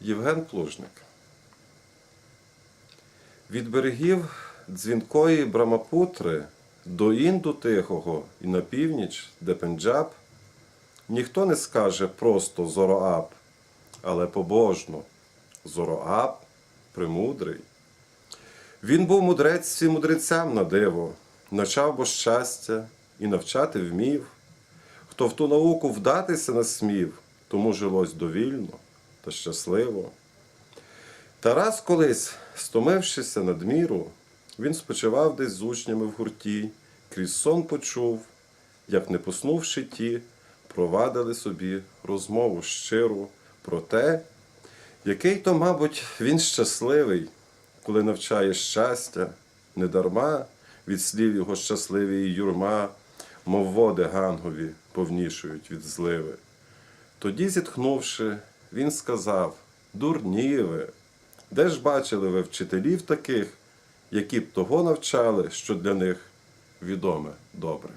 Євген Плужник. Від берегів дзвінкої Брамапутри до Інду Тихого і на північ, де Пенджаб, ніхто не скаже просто Зороаб, але побожно. Зороаб премудрий. Він був мудрець всім мудрецям на диво, навчав бо щастя і навчати вмів. Хто в ту науку вдатися насмів, тому жилось довільно та щасливо. Тарас колись, стомившися надміру, він спочивав десь з учнями в гурті, крізь сон почув, як не поснувши ті, провадили собі розмову щиру про те, який то, мабуть, він щасливий, коли навчає щастя, недарма від слів його щасливі і юрма, мов води гангові повнішують від зливи. Тоді, зітхнувши, він сказав: Дурні ви, де ж бачили ви вчителів таких, які б того навчали, що для них відоме добре?